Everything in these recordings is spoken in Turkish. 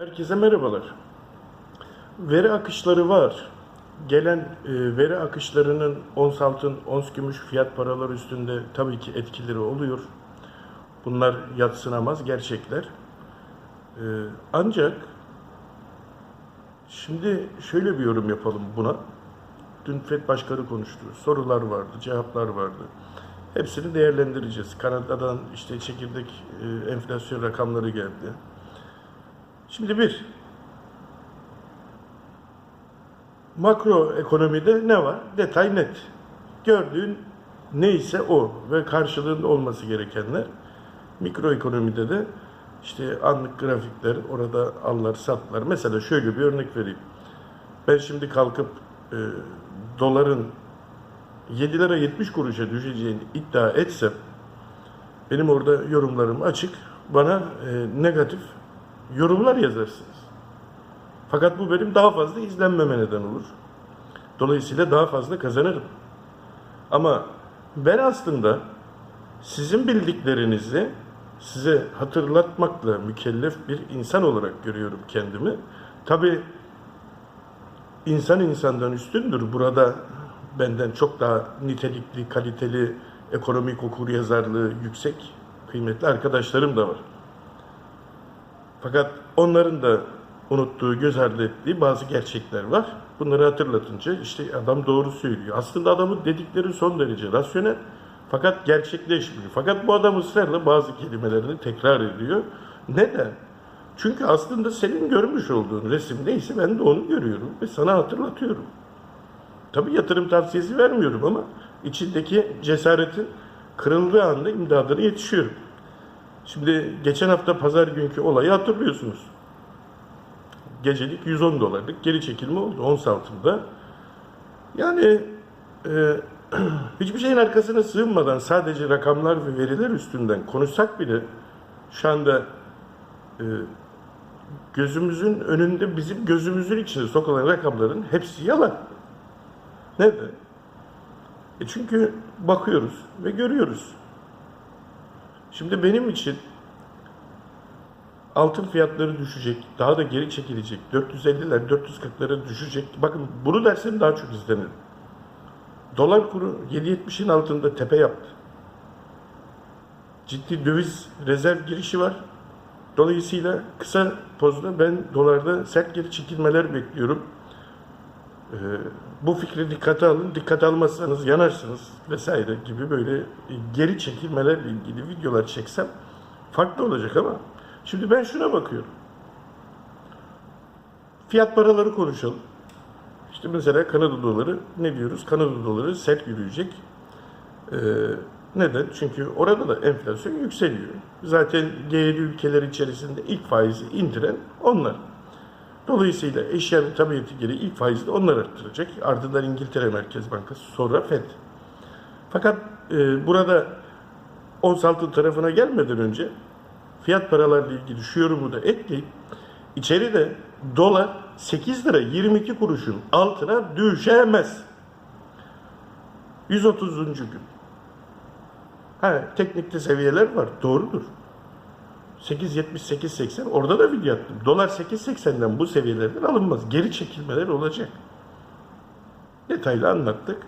Herkese merhabalar. Veri akışları var. Gelen e, veri akışlarının ons altın, ons gümüş fiyat paralar üstünde tabii ki etkileri oluyor. Bunlar yatsınamaz gerçekler. E, ancak şimdi şöyle bir yorum yapalım buna. Dün FED Başkanı konuştu. Sorular vardı, cevaplar vardı. Hepsini değerlendireceğiz. Kanada'dan işte çekirdek e, enflasyon rakamları geldi. Şimdi bir, makro ekonomide ne var? Detay net. Gördüğün neyse o ve karşılığında olması gerekenler. Mikro ekonomide de işte anlık grafikler, orada allar, satlar. Mesela şöyle bir örnek vereyim. Ben şimdi kalkıp e, doların 7 lira 70 kuruşa düşeceğini iddia etsem benim orada yorumlarım açık. Bana e, negatif yorumlar yazarsınız. Fakat bu benim daha fazla izlenmeme neden olur. Dolayısıyla daha fazla kazanırım. Ama ben aslında sizin bildiklerinizi size hatırlatmakla mükellef bir insan olarak görüyorum kendimi. Tabi insan insandan üstündür. Burada benden çok daha nitelikli, kaliteli ekonomik okur yazarlığı yüksek kıymetli arkadaşlarım da var. Fakat onların da unuttuğu, göz ardı ettiği bazı gerçekler var. Bunları hatırlatınca işte adam doğru söylüyor. Aslında adamın dedikleri son derece rasyonel fakat gerçekleşmiyor. Fakat bu adam ısrarla bazı kelimelerini tekrar ediyor. Neden? Çünkü aslında senin görmüş olduğun resim neyse ben de onu görüyorum ve sana hatırlatıyorum. Tabii yatırım tavsiyesi vermiyorum ama içindeki cesaretin kırıldığı anda imdadına yetişiyorum. Şimdi geçen hafta pazar günkü olayı hatırlıyorsunuz. Gecelik 110 dolarlık geri çekilme oldu ons altında. Yani e, hiçbir şeyin arkasına sığınmadan sadece rakamlar ve veriler üstünden konuşsak bile şu anda e, gözümüzün önünde bizim gözümüzün içine sokulan rakamların hepsi yalan. Neden? E çünkü bakıyoruz ve görüyoruz. Şimdi benim için altın fiyatları düşecek, daha da geri çekilecek, 450'ler, 440'lara düşecek. Bakın bunu dersem daha çok izlenir. Dolar kuru 7.70'in altında tepe yaptı. Ciddi döviz rezerv girişi var. Dolayısıyla kısa pozda ben dolarda sert geri çekilmeler bekliyorum. Ee, bu fikri dikkate alın. Dikkat almazsanız yanarsınız vesaire gibi böyle geri çekilmelerle ilgili videolar çeksem farklı olacak ama şimdi ben şuna bakıyorum. Fiyat paraları konuşalım. İşte mesela Kanada doları ne diyoruz? Kanada doları sert yürüyecek. Ee, neden? Çünkü orada da enflasyon yükseliyor. Zaten G7 ülkeler içerisinde ilk faizi indiren onlar. Dolayısıyla eşyanın tabiatı gereği ilk faizi de onlar arttıracak. Ardından İngiltere Merkez Bankası, sonra FED. Fakat e, burada ons altın tarafına gelmeden önce fiyat paralarla ilgili şu yorumu da ekleyip içeride dolar 8 lira 22 kuruşun altına düşemez. 130. gün. Ha, teknikte seviyeler var. Doğrudur. 8.70-8.80 orada da video attım. Dolar 8.80'den bu seviyelerden alınmaz. Geri çekilmeler olacak. Detaylı anlattık.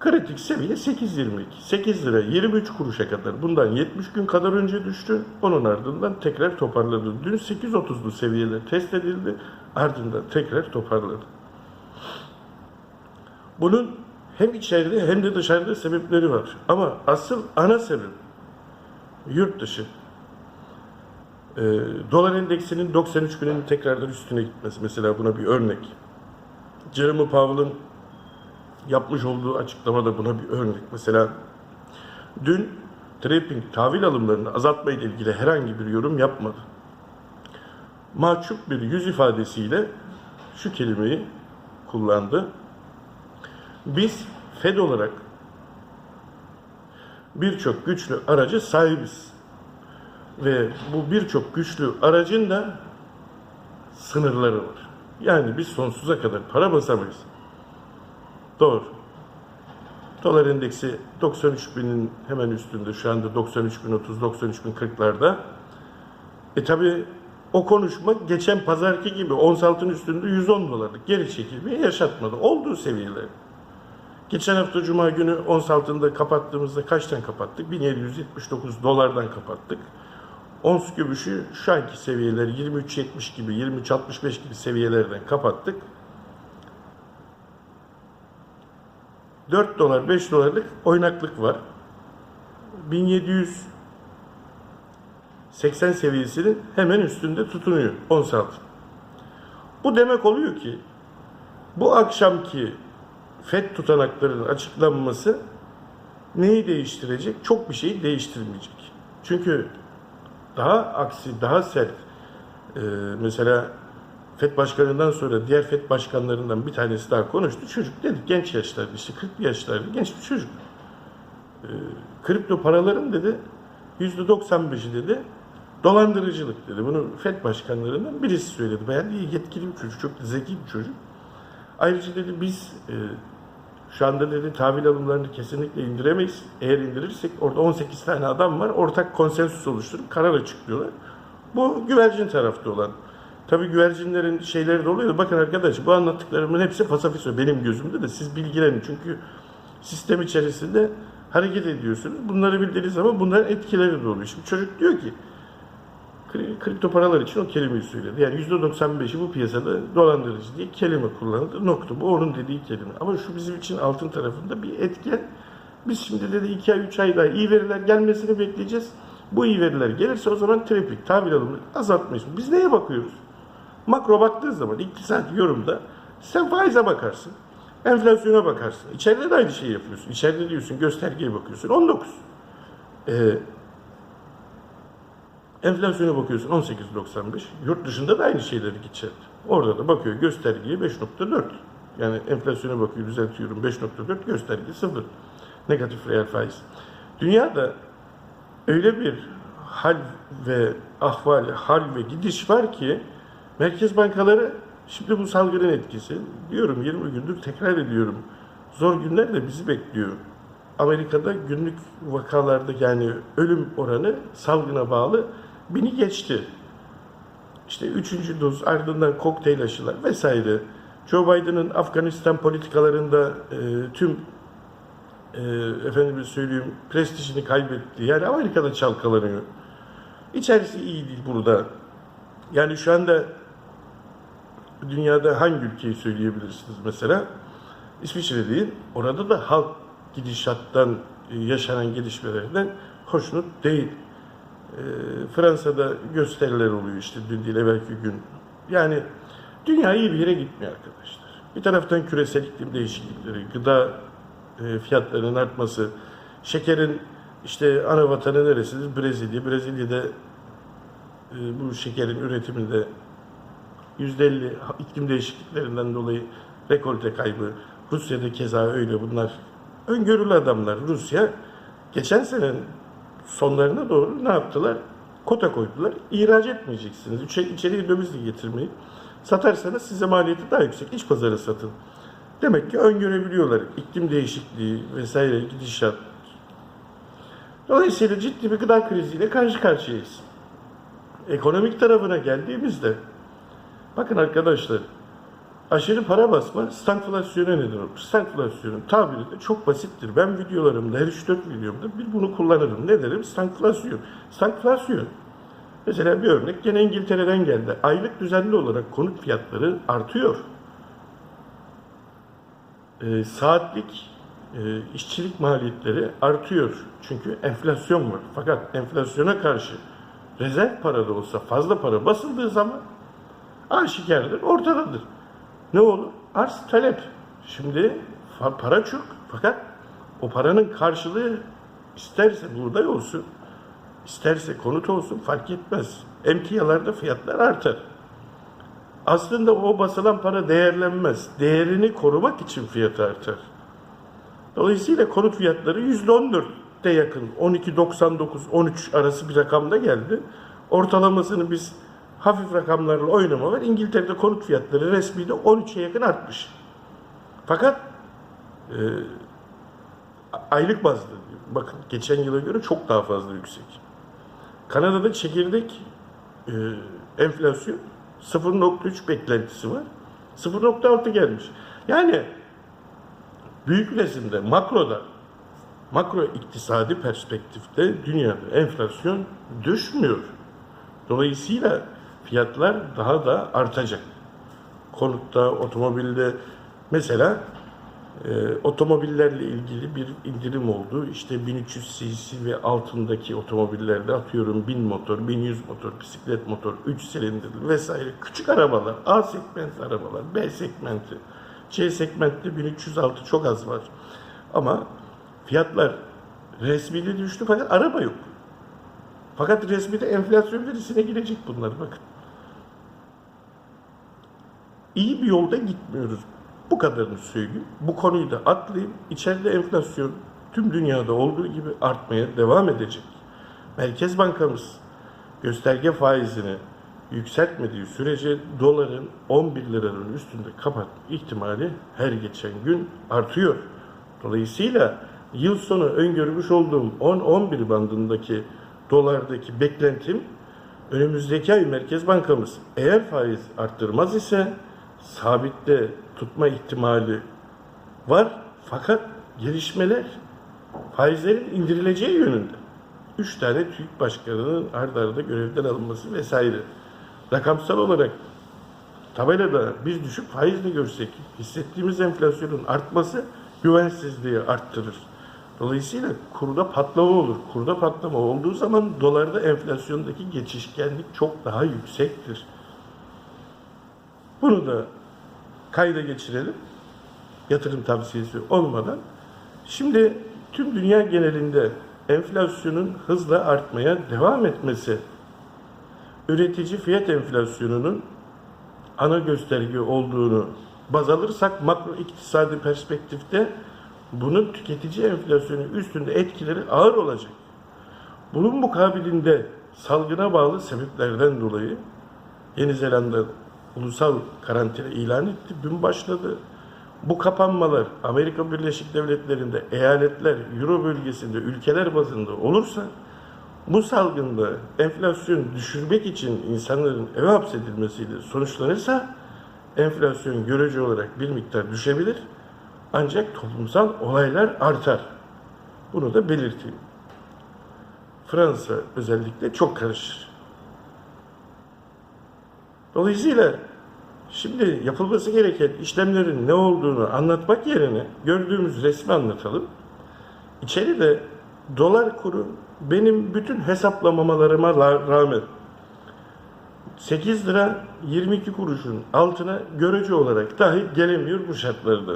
Kritik seviye 8.22. 8 lira 23 kuruşa kadar bundan 70 gün kadar önce düştü. Onun ardından tekrar toparladı. Dün 8.30'lu seviyeler test edildi. Ardından tekrar toparladı. Bunun hem içeride hem de dışarıda sebepleri var. Ama asıl ana sebep yurt dışı e, dolar endeksinin 93 günün tekrardan üstüne gitmesi mesela buna bir örnek. Jeremy Powell'ın yapmış olduğu açıklamada buna bir örnek. Mesela dün Trapping tahvil alımlarını azaltma ile ilgili herhangi bir yorum yapmadı. Mahcup bir yüz ifadesiyle şu kelimeyi kullandı. Biz Fed olarak birçok güçlü aracı sahibiz. Ve bu birçok güçlü aracın da sınırları var. Yani biz sonsuza kadar para basamayız. Doğru. Dolar endeksi 93 binin hemen üstünde. Şu anda 93 bin 30, 93 bin 40'larda. E tabi o konuşma geçen pazarki gibi ons altın üstünde 110 dolarlık geri çekilmeyi yaşatmadı. Olduğu seviyeler. Geçen hafta Cuma günü ons altında kapattığımızda kaçtan kapattık? 1779 dolardan kapattık. Ons gümüşü şu anki seviyeler 23.70 gibi, 23.65 gibi seviyelerden kapattık. 4 dolar, 5 dolarlık oynaklık var. 1780 seviyesinin hemen üstünde tutunuyor ons altın. Bu demek oluyor ki bu akşamki FED tutanaklarının açıklanması neyi değiştirecek? Çok bir şeyi değiştirmeyecek. Çünkü daha aksi, daha sert e, mesela FED başkanından sonra diğer FED başkanlarından bir tanesi daha konuştu. Çocuk dedi genç yaşlarda işte 40 yaşlarda genç bir çocuk. E, kripto paraların dedi %95'i dedi dolandırıcılık dedi. Bunu FED başkanlarından birisi söyledi. Bayağı iyi yetkili bir çocuk, çok zeki bir çocuk. Ayrıca dedi biz e, şu tahvil alımlarını kesinlikle indiremeyiz. Eğer indirirsek orada 18 tane adam var. Ortak konsensüs oluşturup karar açıklıyorlar. Bu güvercin tarafta olan. Tabii güvercinlerin şeyleri de oluyor. Bakın arkadaş bu anlattıklarımın hepsi fasafiso benim gözümde de siz bilgilenin. Çünkü sistem içerisinde hareket ediyorsunuz. Bunları bildiğiniz zaman bunların etkileri de oluyor. Şimdi çocuk diyor ki kripto paralar için o kelimeyi söyledi. Yani %95'i bu piyasada dolandırıcı diye kelime kullanıldı. Nokta. Bu onun dediği kelime. Ama şu bizim için altın tarafında bir etken. Biz şimdi dedi 2 ay 3 ay daha iyi veriler gelmesini bekleyeceğiz. Bu iyi veriler gelirse o zaman trafik, tahvil alımını azaltmayız. Biz neye bakıyoruz? Makro baktığın zaman iktisadi yorumda sen faize bakarsın. Enflasyona bakarsın. İçeride de aynı şeyi yapıyorsun. İçeride diyorsun göstergeye bakıyorsun. 19. Ee, Enflasyona bakıyorsun 18.95. Yurt dışında da aynı şeyleri geçerli. Orada da bakıyor göstergeye 5.4. Yani enflasyona bakıyor düzeltiyorum 5.4 gösterge 0. Negatif reel faiz. Dünyada öyle bir hal ve ahval, hal ve gidiş var ki merkez bankaları şimdi bu salgının etkisi diyorum 20 gündür tekrar ediyorum. Zor günler de bizi bekliyor. Amerika'da günlük vakalarda yani ölüm oranı salgına bağlı bini geçti. İşte üçüncü doz ardından kokteyl aşılar vesaire. Joe Biden'ın Afganistan politikalarında e, tüm e, efendime söyleyeyim prestijini kaybetti. Yani Amerika'da çalkalanıyor. İçerisi iyi değil burada. Yani şu anda dünyada hangi ülkeyi söyleyebilirsiniz mesela? İsviçre değil. Orada da halk gidişattan e, yaşanan gelişmelerden hoşnut değil. E, Fransa'da gösteriler oluyor işte dün değil evvelki gün. Yani dünya iyi bir yere gitmiyor arkadaşlar. Bir taraftan küresel iklim değişiklikleri, gıda e, fiyatlarının artması, şekerin işte ana vatanı neresidir? Brezilya. Brezilya'da e, bu şekerin üretiminde %50 iklim değişikliklerinden dolayı rekolte kaybı. Rusya'da keza öyle bunlar. Öngörülü adamlar. Rusya geçen senenin sonlarına doğru ne yaptılar? Kota koydular. İhraç etmeyeceksiniz. İçe, içeriye dövizle getirmeyin. Satarsanız size maliyeti daha yüksek. İç pazara satın. Demek ki öngörebiliyorlar. İklim değişikliği vesaire gidişat. Dolayısıyla ciddi bir gıda kriziyle karşı karşıyayız. Ekonomik tarafına geldiğimizde bakın arkadaşlar aşırı para basma stagflasyona neden olur. Stagflasyonun tabiri de çok basittir. Ben videolarımda, her 3-4 videomda bir bunu kullanırım. Ne derim? Stagflasyon. Stagflasyon. Mesela bir örnek gene İngiltere'den geldi. Aylık düzenli olarak konut fiyatları artıyor. Ee, saatlik e, işçilik maliyetleri artıyor. Çünkü enflasyon var. Fakat enflasyona karşı rezerv para da olsa fazla para basıldığı zaman aşikardır, ortadadır. Ne olur? Arz talep. Şimdi para çok fakat o paranın karşılığı isterse buğday olsun, isterse konut olsun fark etmez. Emtialarda fiyatlar artar. Aslında o basılan para değerlenmez. Değerini korumak için fiyatı artar. Dolayısıyla konut fiyatları %14'te yakın. 12.99-13 arası bir rakamda geldi. Ortalamasını biz hafif rakamlarla oynama var. İngiltere'de konut fiyatları resmide 13'e yakın artmış. Fakat e, aylık bazda. Bakın geçen yıla göre çok daha fazla yüksek. Kanada'da çekirdek e, enflasyon. 0.3 beklentisi var. 0.6 gelmiş. Yani büyük resimde, makroda, makro iktisadi perspektifte dünyada enflasyon düşmüyor. Dolayısıyla fiyatlar daha da artacak. Konutta, otomobilde mesela e, otomobillerle ilgili bir indirim oldu. İşte 1300 cc ve altındaki otomobillerde atıyorum 1000 motor, 1100 motor, bisiklet motor, 3 silindirli vesaire küçük arabalar, A segment arabalar, B segmenti, C segmentte 1306 çok az var. Ama fiyatlar resmide düştü fakat araba yok. Fakat resmide enflasyon verisine girecek bunlar bakın. İyi bir yolda gitmiyoruz. Bu kadarını söyleyeyim. Bu konuyu da atlayayım. İçeride enflasyon tüm dünyada olduğu gibi artmaya devam edecek. Merkez Bankamız gösterge faizini yükseltmediği sürece doların 11 liranın üstünde kapat ihtimali her geçen gün artıyor. Dolayısıyla yıl sonu öngörmüş olduğum 10-11 bandındaki dolardaki beklentim önümüzdeki ay Merkez Bankamız eğer faiz arttırmaz ise sabitte tutma ihtimali var fakat gelişmeler faizlerin indirileceği yönünde. Üç tane TÜİK başkanının arda arda görevden alınması vesaire. Rakamsal olarak tabelada biz düşük faizle görsek hissettiğimiz enflasyonun artması güvensizliği arttırır. Dolayısıyla kurda patlama olur. Kurda patlama olduğu zaman dolarda enflasyondaki geçişkenlik çok daha yüksektir. Bunu da kayda geçirelim. Yatırım tavsiyesi olmadan. Şimdi tüm dünya genelinde enflasyonun hızla artmaya devam etmesi üretici fiyat enflasyonunun ana gösterge olduğunu baz alırsak makro iktisadi perspektifte bunun tüketici enflasyonu üstünde etkileri ağır olacak. Bunun mukabilinde salgına bağlı sebeplerden dolayı Yeni Zelanda ulusal karantina ilan etti. Dün başladı. Bu kapanmalar Amerika Birleşik Devletleri'nde eyaletler, Euro bölgesinde, ülkeler bazında olursa bu salgında enflasyon düşürmek için insanların eve hapsedilmesiyle sonuçlanırsa enflasyon görece olarak bir miktar düşebilir. Ancak toplumsal olaylar artar. Bunu da belirteyim. Fransa özellikle çok karışır. Dolayısıyla şimdi yapılması gereken işlemlerin ne olduğunu anlatmak yerine gördüğümüz resmi anlatalım. İçeride dolar kuru benim bütün hesaplamamalarıma la- rağmen 8 lira 22 kuruşun altına görece olarak dahi gelemiyor bu şartlarda.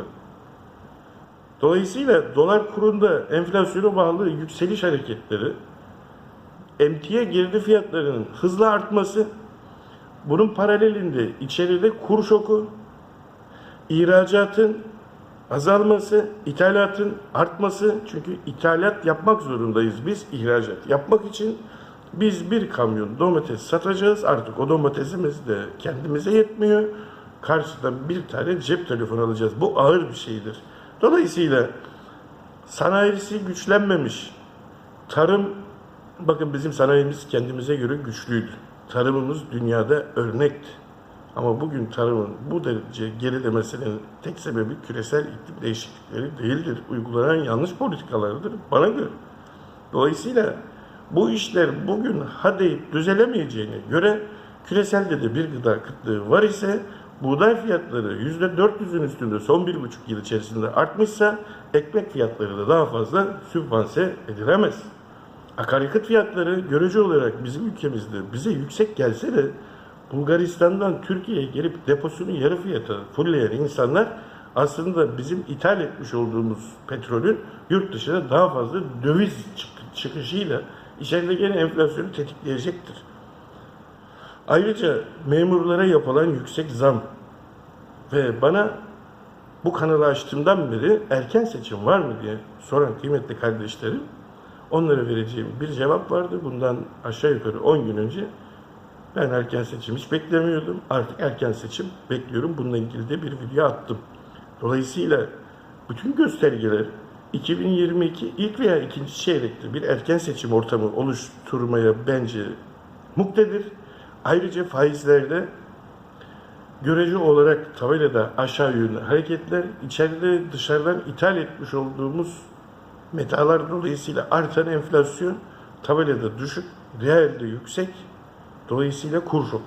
Dolayısıyla dolar kurunda enflasyona bağlı yükseliş hareketleri, emtia girdi fiyatlarının hızla artması, bunun paralelinde içeride kur şoku, ihracatın azalması, ithalatın artması. Çünkü ithalat yapmak zorundayız biz ihracat yapmak için. Biz bir kamyon domates satacağız artık o domatesimiz de kendimize yetmiyor. Karşıdan bir tane cep telefonu alacağız. Bu ağır bir şeydir. Dolayısıyla sanayisi güçlenmemiş tarım bakın bizim sanayimiz kendimize göre güçlüydü tarımımız dünyada örnekti ama bugün tarımın bu derece gerilemesinin tek sebebi küresel iklim değişiklikleri değildir. Uygulanan yanlış politikalardır bana göre. Dolayısıyla bu işler bugün ha deyip düzelemeyeceğine göre küreselde de bir gıda kıtlığı var ise buğday fiyatları %400'ün üstünde son bir buçuk yıl içerisinde artmışsa ekmek fiyatları da daha fazla sübvanse edilemez. Akaryakıt fiyatları görece olarak bizim ülkemizde bize yüksek gelse de Bulgaristan'dan Türkiye'ye gelip deposunu yarı fiyata fullleyen insanlar aslında bizim ithal etmiş olduğumuz petrolün yurt dışına daha fazla döviz çık- çıkışıyla içeride gene enflasyonu tetikleyecektir. Ayrıca memurlara yapılan yüksek zam ve bana bu kanalı açtığımdan beri erken seçim var mı diye soran kıymetli kardeşlerim onlara vereceğim bir cevap vardı. Bundan aşağı yukarı 10 gün önce ben erken seçim hiç beklemiyordum. Artık erken seçim bekliyorum. Bununla ilgili de bir video attım. Dolayısıyla bütün göstergeler 2022 ilk veya ikinci çeyrekte bir erken seçim ortamı oluşturmaya bence muktedir. Ayrıca faizlerde görece olarak tabelada aşağı yönlü hareketler, içeride dışarıdan ithal etmiş olduğumuz metalar dolayısıyla artan enflasyon tabelada düşük, realde yüksek, dolayısıyla kur şok.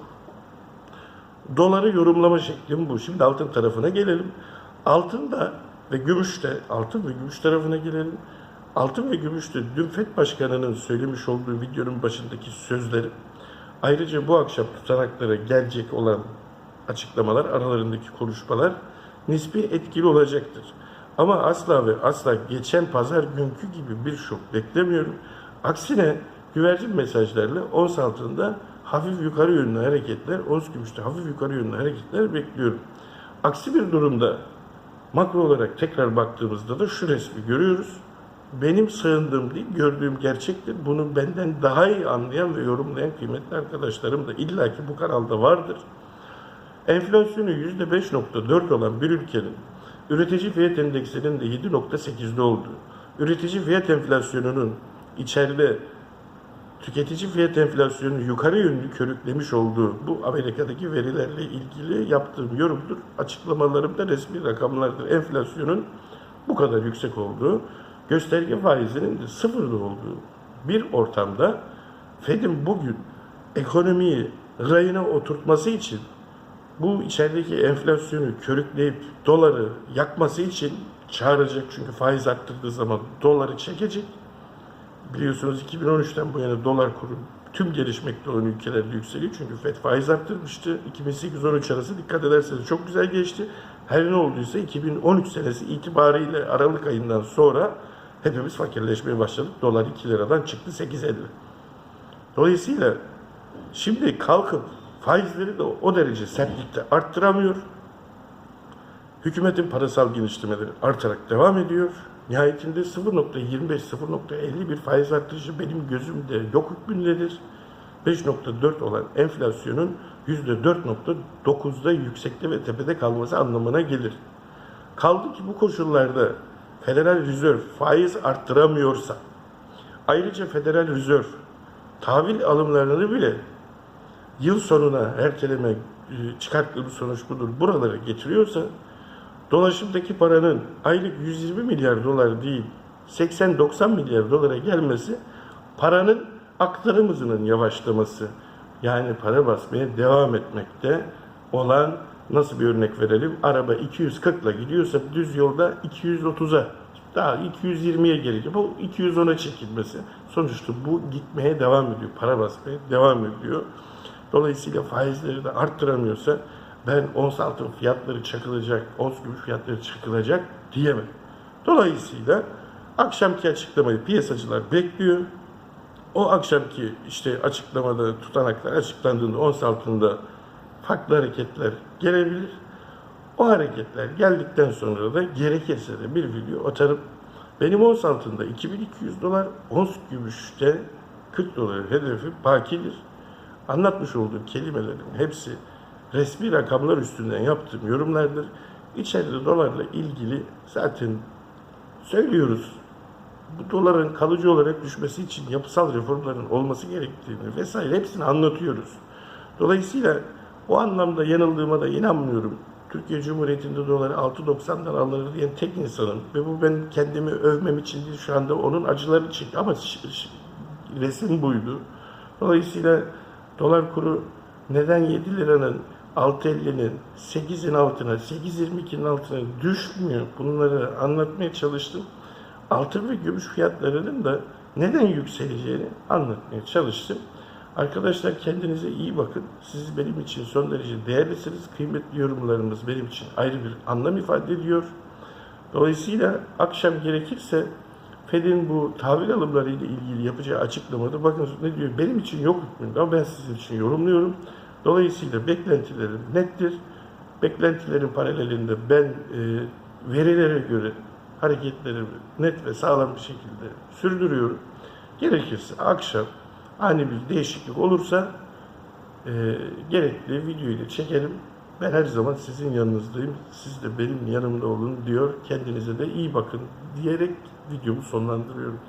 Doları yorumlama şeklim bu. Şimdi altın tarafına gelelim. Altında ve gümüşte, altın ve gümüş tarafına gelelim. Altın ve gümüşte dün FED Başkanı'nın söylemiş olduğu videonun başındaki sözleri, ayrıca bu akşam tutanaklara gelecek olan açıklamalar, aralarındaki konuşmalar nispi etkili olacaktır. Ama asla ve asla geçen pazar günkü gibi bir şok beklemiyorum. Aksine güvercin mesajlarla ons altında hafif yukarı yönlü hareketler, ons gümüşte hafif yukarı yönlü hareketler bekliyorum. Aksi bir durumda makro olarak tekrar baktığımızda da şu resmi görüyoruz. Benim sığındığım değil, gördüğüm gerçektir. Bunu benden daha iyi anlayan ve yorumlayan kıymetli arkadaşlarım da illaki bu kanalda vardır. Enflasyonu %5.4 olan bir ülkenin üretici fiyat endeksinin de 7.8'de olduğu, üretici fiyat enflasyonunun içeride tüketici fiyat enflasyonunu yukarı yönlü körüklemiş olduğu bu Amerika'daki verilerle ilgili yaptığım yorumdur. Açıklamalarım da resmi rakamlardır. Enflasyonun bu kadar yüksek olduğu, gösterge faizinin de sıfırda olduğu bir ortamda Fed'in bugün ekonomiyi rayına oturtması için bu içerideki enflasyonu körükleyip doları yakması için çağıracak. Çünkü faiz arttırdığı zaman doları çekecek. Biliyorsunuz 2013'ten bu yana dolar kuru tüm gelişmekte olan ülkelerde yükseliyor. Çünkü FED faiz arttırmıştı. 2008-13 arası dikkat ederseniz çok güzel geçti. Her ne olduysa 2013 senesi itibariyle Aralık ayından sonra hepimiz fakirleşmeye başladık. Dolar 2 liradan çıktı 8.50. Dolayısıyla şimdi kalkıp faizleri de o derece sertlikte arttıramıyor. Hükümetin parasal genişlemeleri artarak devam ediyor. Nihayetinde 0.25-0.50 bir faiz artışı benim gözümde yok hükmündedir. 5.4 olan enflasyonun %4.9'da yüksekte ve tepede kalması anlamına gelir. Kaldı ki bu koşullarda Federal Rezerv faiz arttıramıyorsa, ayrıca Federal Rezerv tahvil alımlarını bile yıl sonuna erteleme e, çıkarttığı sonuç budur. Buralara getiriyorsa dolaşımdaki paranın aylık 120 milyar dolar değil 80-90 milyar dolara gelmesi paranın aktarım hızının yavaşlaması yani para basmaya devam etmekte olan nasıl bir örnek verelim? Araba 240 ile gidiyorsa düz yolda 230'a daha 220'ye gelecek. Bu 210'a çekilmesi. Sonuçta bu gitmeye devam ediyor. Para basmaya devam ediyor. Dolayısıyla faizleri de arttıramıyorsa ben ons altın fiyatları çakılacak, ons gümüş fiyatları çakılacak diyemem. Dolayısıyla akşamki açıklamayı piyasacılar bekliyor. O akşamki işte açıklamada tutanaklar açıklandığında ons altında farklı hareketler gelebilir. O hareketler geldikten sonra da gerekirse de bir video atarım. Benim ons altında 2200 dolar, ons gümüşte 40 dolar hedefi bakidir. Anlatmış olduğum kelimelerin hepsi resmi rakamlar üstünden yaptığım yorumlardır. İçeride dolarla ilgili zaten söylüyoruz. Bu doların kalıcı olarak düşmesi için yapısal reformların olması gerektiğini vesaire hepsini anlatıyoruz. Dolayısıyla o anlamda yanıldığıma da inanmıyorum. Türkiye Cumhuriyeti'nde doları 6.90'dan alınır diyen tek insanım. Ve bu ben kendimi övmem için değil şu anda onun acıları çek ama resim buydu. Dolayısıyla dolar kuru neden 7 liranın 6.50'nin 8'in altına 8.22'nin altına düşmüyor? Bunları anlatmaya çalıştım. Altın ve gümüş fiyatlarının da neden yükseleceğini anlatmaya çalıştım. Arkadaşlar kendinize iyi bakın. Siz benim için son derece değerlisiniz. Kıymetli yorumlarınız benim için ayrı bir anlam ifade ediyor. Dolayısıyla akşam gerekirse Fed'in bu tahvil alımları ile ilgili yapacağı açıklamada bakın ne diyor benim için yok hükmünde ama ben sizin için yorumluyorum. Dolayısıyla beklentilerim nettir. Beklentilerin paralelinde ben e, verilere göre hareketlerimi net ve sağlam bir şekilde sürdürüyorum. Gerekirse akşam ani bir değişiklik olursa e, gerekli videoyu da çekelim. Ben her zaman sizin yanınızdayım. Siz de benim yanımda olun diyor. Kendinize de iyi bakın diyerek videomu sonlandırıyorum.